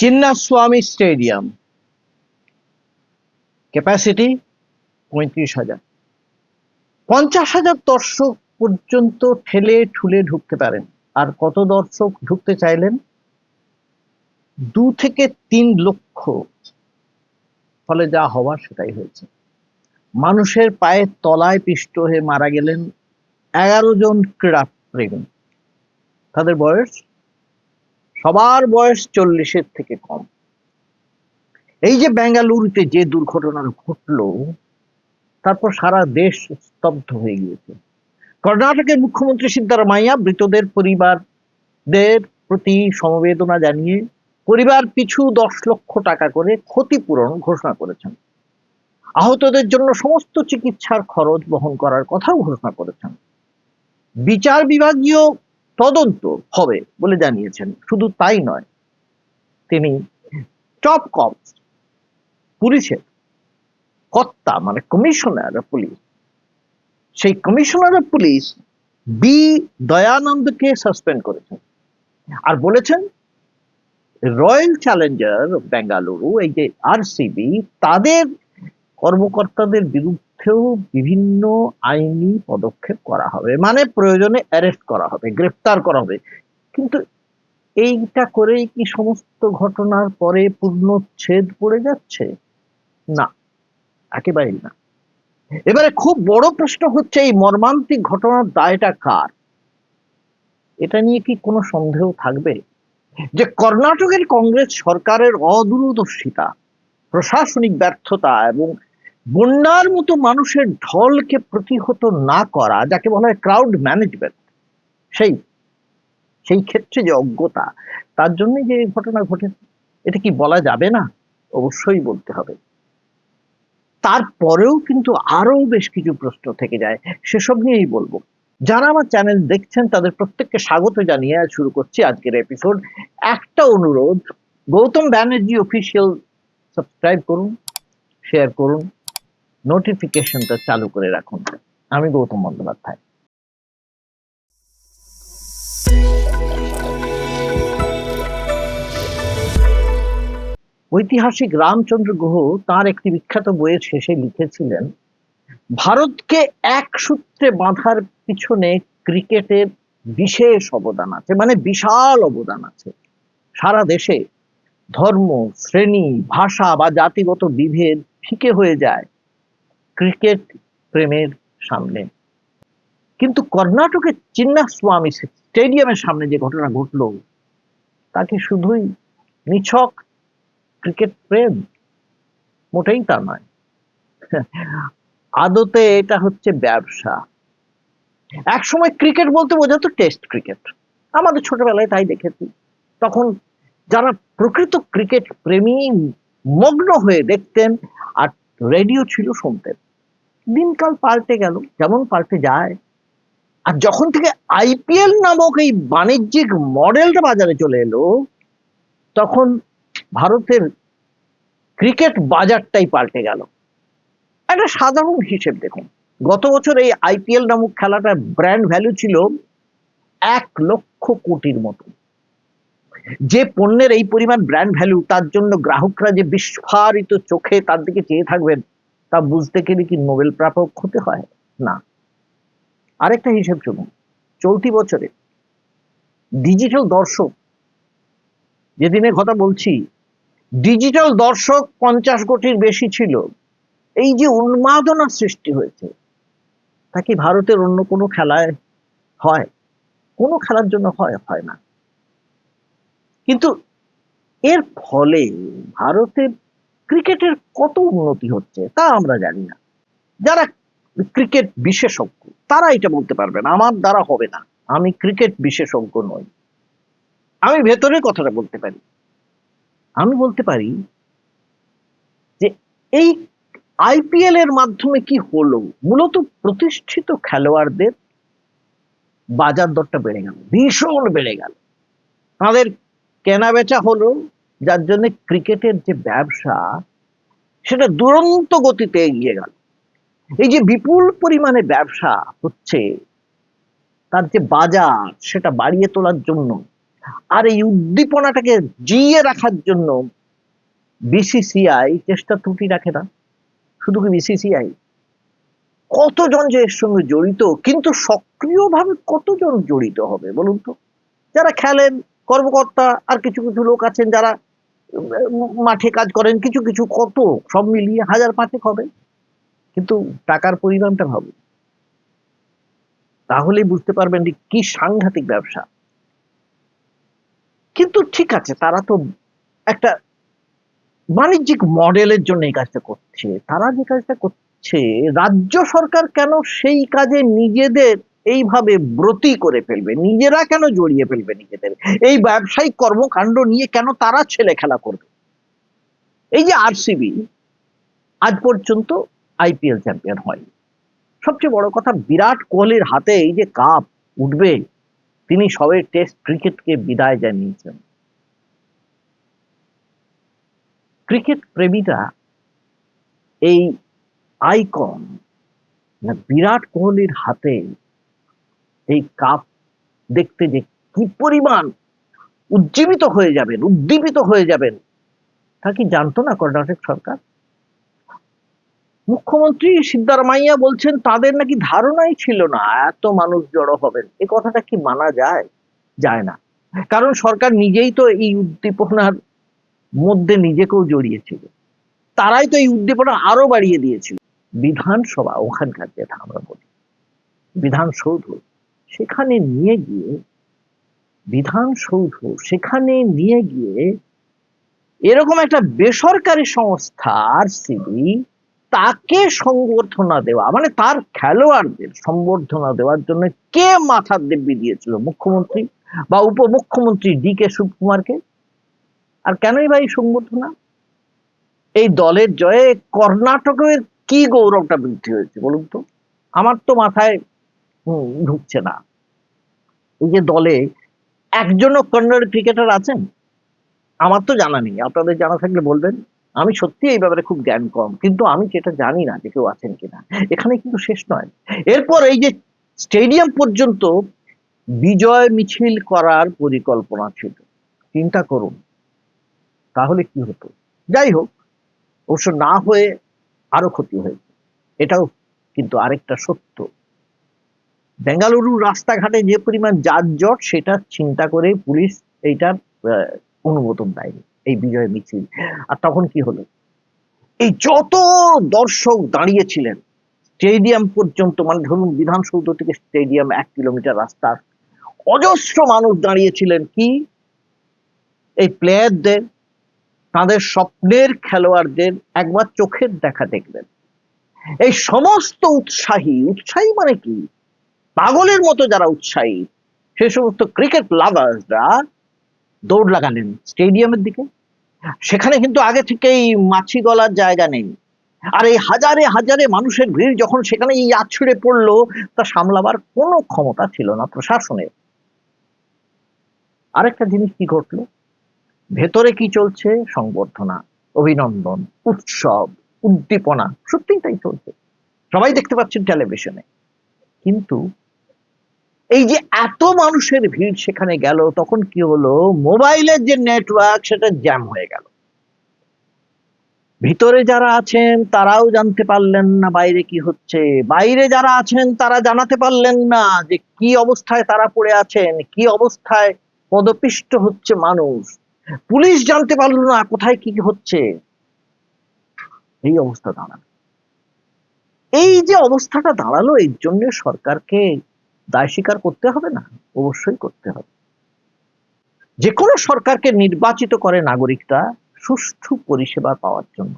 Chinnaswamy stadium. Capacity পঁয়ত্রিশ হাজার। পঞ্চাশ হাজার দর্শক পর্যন্ত ঠেলে ঠুলে ঢুকতে পারেন। আর কত দর্শক ঢুকতে চাইলেন? দু থেকে তিন লক্ষ। ফলে যা হওয়ার সেটাই হয়েছে। মানুষের পায়ের তলায় পিষ্ট হয়ে মারা গেলেন এগারো জন ক্রীড়া প্রেমী তাদের বয়স সবার বয়স চল্লিশের থেকে কম। এই যে বেঙ্গালুরুতে যে দুর্ঘটনা ঘটলো, তারপর সারা দেশ স্তব্ধ হয়ে গিয়েছে। কর্ণাটকের মুখ্যমন্ত্রী সিদ্ধারামাইয়া মৃতদের পরিবারদের প্রতি সমবেদনা জানিয়ে পরিবার পিছু দশ লক্ষ টাকা করে ক্ষতিপূরণ ঘোষণা করেছেন। আহতদের জন্য সমস্ত চিকিৎসার খরচ বহন করার কথাও ঘোষণা করেছেন। বিচার বিভাগীয় তদন্ত হবে বলে জানিয়েছেন। শুধু তাই নয়, তিনি টপ কপস পুলিশের কর্তা মানে কমিশনার অফ পুলিশ, সেই কমিশনার অফ পুলিশ বি দয়ানন্দকে সাসপেন্ড করেছেন। আর বলেছেন, রয়্যাল চ্যালেঞ্জার বেঙ্গালুরু, এই যে আরসিবি তাদের কর্মকর্তাদের বিরুদ্ধেও বিভিন্ন আইনি পদক্ষেপ করা হবে। মানে প্রয়োজনে অ্যারেস্ট করা হবে, গ্রেফতার করা হবে। কিন্তু এইটা করেই কি সমস্ত ঘটনার পরে পূর্ণচ্ছেদ পড়ে যাচ্ছে? না, একেবারেই না। এবারে খুব বড় প্রশ্ন হচ্ছে, এই মর্মান্তিক ঘটনার দায়টা কার? এটা নিয়ে কি কোনো সন্দেহ থাকবে? যে কর্ণাটকের কংগ্রেস সরকারের অদূরদর্শিতা, প্রশাসনিক ব্যর্থতা এবং বন্যার মতো মানুষের ঢলকে প্রতিহত না করা, যাকে বলা হয় ক্রাউড ম্যানেজমেন্ট সেই সেই ক্ষেত্রে যে অজ্ঞতা, তার জন্য যে ঘটনা ঘটেছে, এটা কি বলা যাবে না? অবশ্যই বলতে হবে। তারপরেও কিন্তু আরও বেশ কিছু প্রশ্ন থেকে যায়, সেসব নিয়েই বলব। যারা আমার চ্যানেল দেখছেন, তাদের প্রত্যেককে স্বাগত জানিয়ে শুরু করছি আজকের এপিসোড একটা অনুরোধ, গৌতম ব্যানার্জি অফিসিয়াল সাবস্ক্রাইব করুন শেয়ার করুন নোটিফিকেশনটা চালু করে রাখুন। আমি গৌতম বন্দ্যোপাধ্যায়। ঐতিহাসিক রামচন্দ্র গুহ তার একটি বিখ্যাত বইয়ের শেষে লিখেছিলেন, ভারতকে এক সূত্রে বাঁধার পিছনে ক্রিকেটের বিশেষ অবদান আছে। মানে বিশাল অবদান আছে। সারা দেশে ধর্ম, শ্রেণি, ভাষা বা জাতিগত বিভেদ ফিকে হয়ে যায়। ক্রিকেট প্রেমের সামনে। কিন্তু কর্ণাটকের চিন্নাস্বামী স্টেডিয়ামের সামনে যে ঘটনা ঘটলো, তাকে শুধুই নিছক ক্রিকেট প্রেম? মোটেই তা নয়। আদতে এটা হচ্ছে ব্যবসা। এক সময় ক্রিকেট বলতে বোঝাতো টেস্ট ক্রিকেট। আমাদের ছোটবেলায় তাই দেখেছি। তখন যারা প্রকৃত ক্রিকেট প্রেমী মগ্ন হয়ে দেখতেন আর রেডিও ছিল শুনতেন। দিনকাল পাল্টে গেল যেমন পাল্টে যায়? আর যখন থেকে আইপিএল নামক এই বাণিজ্যিক মডেলটা বাজারে চলে এলো, তখন ভারতের ক্রিকেট বাজারটাই পাল্টে গেল। একটা সাধারণ হিসেব দেখুন, গত বছর এই আইপিএল নামক খেলাটার ব্র্যান্ড ভ্যালু ছিল এক লক্ষ কোটির মতো। যে পণ্যের এই পরিমাণ ব্র্যান্ড ভ্যালু তার জন্য গ্রাহকরা যে বিস্ফারিত চোখে তার দিকে চেয়ে থাকবেন তা বুঝতে গেলে কি নোবেল প্রাপক হতে হয়? না। আরেকটা হিসেব শুনুন। চলতি বছরে ডিজিটাল দর্শক, যেদিনের কথা বলছি ডিজিটাল দর্শক পঞ্চাশ কোটির বেশি ছিল। এই যে উন্মাদনা সৃষ্টি হয়েছে, তা কি ভারতের অন্য কোনো খেলায় হয়? কোনো খেলার জন্য হয় হয় না। কিন্তু এর ফলে ভারতের ক্রিকেটের কত উন্নতি হচ্ছে তা আমরা জানি না। যারা ক্রিকেট বিশেষজ্ঞ, তারা এটা বলতে পারবেন আমার দ্বারা হবে না। আমি ক্রিকেট বিশেষজ্ঞ নই। আমি ভেতরের কথাটা বলতে পারি। আমি বলতে পারি যে এই আইপিএল এর মাধ্যমে কি হলো? মূলত প্রতিষ্ঠিত খেলোয়াড়দের বাজার দরটা বেড়ে গেল, ভীষণ বেড়ে গেল। তাদের কেনা বেচা হলো যার জন্য ক্রিকেটের যে ব্যবসা, সেটা দুরন্ত গতিতে এগিয়ে গেল। এই যে বিপুল পরিমাণে ব্যবসা হচ্ছে, তার যে বাজার, সেটা বাড়িয়ে তোলার জন্য আর এই উদ্দীপনাটাকে জিয়ে রাখার জন্য বিসিসিআই চেষ্টা ত্রুটি রাখে না। শুধু কি বিসিসিআই কতজন যে এর সঙ্গে জড়িত, কিন্তু সক্রিয়ভাবে কতজন জড়িত হবে বলুন তো? যারা খেলেন, কর্মকর্তা আর কিছু কিছু লোক আছেন যারা মাঠে কাজ করেন, কিছু কিছু কত, সব মিলিয়ে হাজার পাঁচেক হবে। কিন্তু টাকার পরিমাণটা ভাবুন। তাহলেই বুঝতে পারবেন যে কি সাংঘাতিক ব্যবসা। কিন্তু ঠিক আছে, তারা তো একটা বাণিজ্যিক মডেলের জন্য এই কাজটা করছে। তারা যে কাজটা করছে, রাজ্য সরকার কেন সেই কাজে নিজেদের এইভাবে ব্রতী করে ফেলবে। নিজেরা কেন জড়িয়ে ফেলবে নিজেদের? এই ব্যবসায়িক কর্মকাণ্ড নিয়ে কেন তারা ছেলে খেলা করবে? এই যে আরসিবি আজ পর্যন্ত আইপিএল চ্যাম্পিয়ন হয় সবচেয়ে বড় কথা, বিরাট কোহলির হাতে এই যে কাপ উঠবে, তিনি সবে টেস্ট ক্রিকেটকে বিদায় জানিয়েছেন। ক্রিকেট প্রেমীরা এই আইকন বিরাট কোহলির হাতে এই কাপ দেখতে যে কি পরিমাণ উজ্জীবিত হয়ে যাবেন, উদ্দীপিত হয়ে যাবেন, তা কি জানতো না কর্ণাটক সরকার? মুখ্যমন্ত্রী সিদ্ধারমাইয়া বলছেন, তাদের নাকি ধারণাই ছিল না, এত মানুষ জড়ো হবেন। এ কথাটা কি মানা যায়? যায় না। কারণ সরকার নিজেই তো এই উদ্দীপনার মধ্যে নিজেকেও জড়িয়েছিল। তারাই তো এই উদ্দীপনা আরও বাড়িয়ে দিয়েছিল। বিধানসভা, ওখানকার যেটা আমরা বলি, বিধানসৌধ। সেখানে নিয়ে গিয়ে বিধানসৌধ সেখানে নিয়ে গিয়ে এরকম একটা বেসরকারি সংস্থা আরসিবি তাকে সংবর্ধনা দেওয়া মানে তার খেলোয়াড়দের সংবর্ধনা দেওয়ার জন্য কে মাথার দিব্যি দিয়েছিল, মুখ্যমন্ত্রী বা উপমুখ্যমন্ত্রী ডি কে শিবকুমারকে? আর কেনই বা এই সংবর্ধনা? এই দলের জয়ে কর্ণাটকের কি গৌরবটা বৃদ্ধি হয়েছে বলুন তো? আমার তো মাথায় ঢুকছে না। এই যে দলে একজনও কন্নড় ক্রিকেটার আছেন? আমার তো জানা নেই, আপনাদের জানা থাকলে বলবেন। আমি সত্যি এই ব্যাপারে খুব জ্ঞান কম, কিন্তু আমি যেটা জানি না যে কেউ আছেন কিনা। এখানে কিন্তু শেষ নয়। এরপর এই যে স্টেডিয়াম পর্যন্ত বিজয় মিছিল করার পরিকল্পনা ছিল। চিন্তা করুন, তাহলে কি হতো? যাই হোক, অবশ্য না হয়ে আরও ক্ষতি হয়েছে। এটাও কিন্তু আরেকটা সত্য। বেঙ্গালুরু রাস্তাঘাটে যে পরিমাণ যানজট সেটা চিন্তা করে পুলিশ এইটার অনুমোদন দেয়নি, এই বিজয় মিছিল। আর তখন কি হলো? এই যত দর্শক দাঁড়িয়েছিলেন, স্টেডিয়াম পর্যন্ত মানে ধরুন বিধানসৌধ থেকে স্টেডিয়াম এক কিলোমিটার রাস্তা, অজস্র মানুষ দাঁড়িয়েছিলেন কি? এই প্লেয়ারদের, তাদের স্বপ্নের খেলোয়াড়দের একবার চোখের দেখা দেখবেন এই সমস্ত উৎসাহী উৎসাহী মানে কি? পাগলের মতো যারা উৎসাহী, সে সমস্ত ক্রিকেট লাভার্সরা দৌড় লাগালেন স্টেডিয়ামের দিকে। সেখানে কিন্তু আগে থেকেই মাছি গলার জায়গা নেই। আর এই হাজারে হাজারে মানুষের ভিড় যখন সেখানে এই আছড়ে পড়ল, তা সামলাবার কোনো ক্ষমতা ছিল না প্রশাসনের। আরেকটা জিনিস কি ঘটলো? ভেতরে কি চলছে? সংবর্ধনা, অভিনন্দন, উৎসব, উদ্দীপনা, সত্যিই তাই চলছে। সবাই দেখতে পাচ্ছেন টেলিভিশনে কিন্তু এই যে এত মানুষের ভিড় সেখানে গেল, তখন কি হলো? মোবাইলের যে নেটওয়ার্ক সেটা জ্যাম হয়ে গেল। ভিতরে যারা আছেন, তারাও জানতে পারলেন না বাইরে কি হচ্ছে। বাইরে যারা আছেন, তারা জানাতে পারলেন না যে কি অবস্থায় তারা পড়ে আছেন, কি অবস্থায় পদপিষ্ট হচ্ছে মানুষ। পুলিশ জানতে পারল না কোথায় কি হচ্ছে। এই অবস্থা দাঁড়াল। এই যে অবস্থাটা দাঁড়াল, এর জন্য সরকারকে দায় স্বীকার করতে হবে না, অবশ্যই করতে হবে। যে কোনো সরকারকে নির্বাচিত করে নাগরিকরা সুষ্ঠু পরিষেবা পাওয়ার জন্য।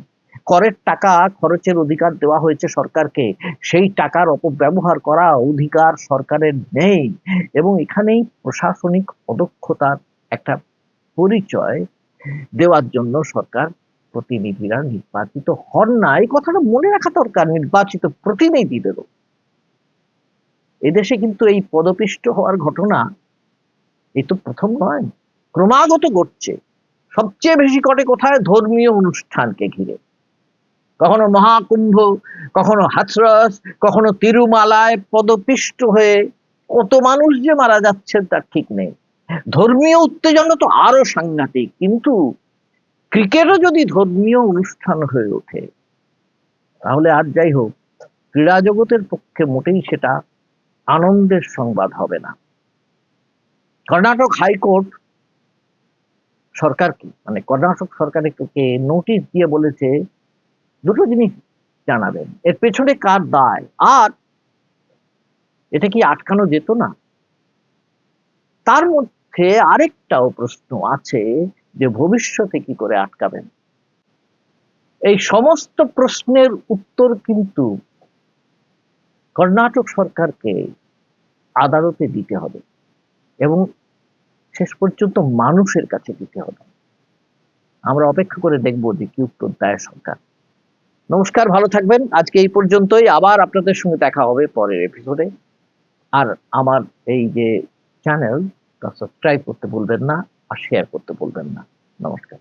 করের টাকা খরচের অধিকার দেওয়া হয়েছে সরকারকে, সেই টাকার অপব্যবহার করা অধিকার সরকারের নেই এবং এখানেই প্রশাসনিক অদক্ষতার একটা পরিচয় দেওয়ার জন্য সরকার প্রতিনিধিরা নির্বাচিত হন না। এই কথাটা মনে রাখা দরকার, নির্বাচিত প্রতিনিধিদেরও। এদেশে কিন্তু এই পদপিষ্ট হওয়ার ঘটনা এই তো প্রথম নয়, ক্রমাগত ঘটছে। সবচেয়ে বেশি ঘটে কোথায়? ধর্মীয় অনুষ্ঠানকে ঘিরে। কখনো মহাকুম্ভ, কখনো হাথরস, কখনো তিরুমালায় পদপিষ্ট হয়ে কত মানুষ যে মারা যাচ্ছে তার ঠিক নেই। ধর্মীয় উত্তেজনা তো আরও সাংঘাতিক, কিন্তু ক্রিকেটও যদি ধর্মীয় অনুষ্ঠান হয়ে ওঠে, তাহলে আর যাই হোক, ক্রীড়া জগতের পক্ষে মোটেই সেটা আনন্দের সংবাদ হবে না। কর্ণাটক হাইকোর্ট সরকারকে মানে কর্ণাটক সরকারকে নোটিশ দিয়ে বলেছে, দুটো জিনিস জানাবেন। এর পেছনে কার দায়? আর এটা কি আটকানো যেত না? তার মধ্যে আরেকটাও প্রশ্ন আছে যে ভবিষ্যতে কি করে আটকাবেন? এই সমস্ত প্রশ্নের উত্তর কিন্তু কর্ণাটক সরকারকে আদালতে দিতে হবে এবং শেষ পর্যন্ত মানুষের কাছে দিতে হবে। আমরা অপেক্ষা করে দেখব যে কি উত্তর দেয় সরকার। নমস্কার, ভালো থাকবেন। আজকে এই পর্যন্তই। আবার আপনাদের সঙ্গে দেখা হবে পরের এপিসোডে আর আমার এই যে চ্যানেল সাবস্ক্রাইব করতে বলবেন না, আর শেয়ার করতে বলবেন না। নমস্কার।